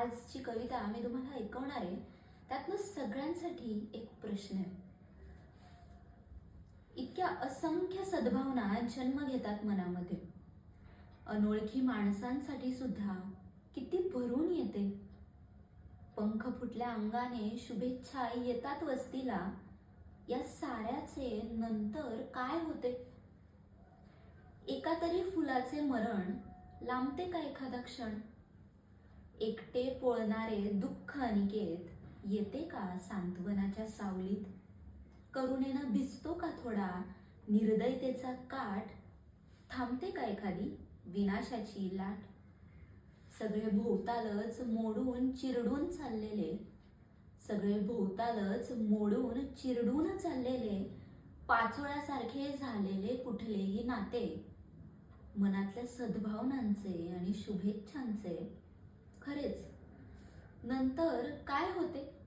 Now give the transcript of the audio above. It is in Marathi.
आजची कविता मी तुम्हाला ऐकवणार आहे. त्यातनं सगळ्यांसाठी एक प्रश्न आहे. इतक्या असंख्य सद्भावना जन्म घेतात मनामध्ये. अनोळखी माणसांसाठी सुद्धा किती भरून येते. पंख फुटल्या अंगाने शुभेच्छा येतात वस्तीला. या साऱ्याचे नंतर काय होते? एका तरी फुलाचे मरण लांबते का एखादा क्षण? एकटे पोळणारे दुःख अनिकेत येते का सांत्वनाच्या सावलीत? करुणेनं भिजतो का थोडा निर्दयतेचा काठ थांबते का एखादी विनाशाची लाट? सगळे भोवतालच मोडून चिरडून चाललेले. सगळे भोवतालच मोडून चिरडून चाललेले. पाचोळ्यासारखे झालेले कुठलेही नाते. मनातल्या सद्भावनांचे आणि शुभेच्छांचे नंतर काय होते?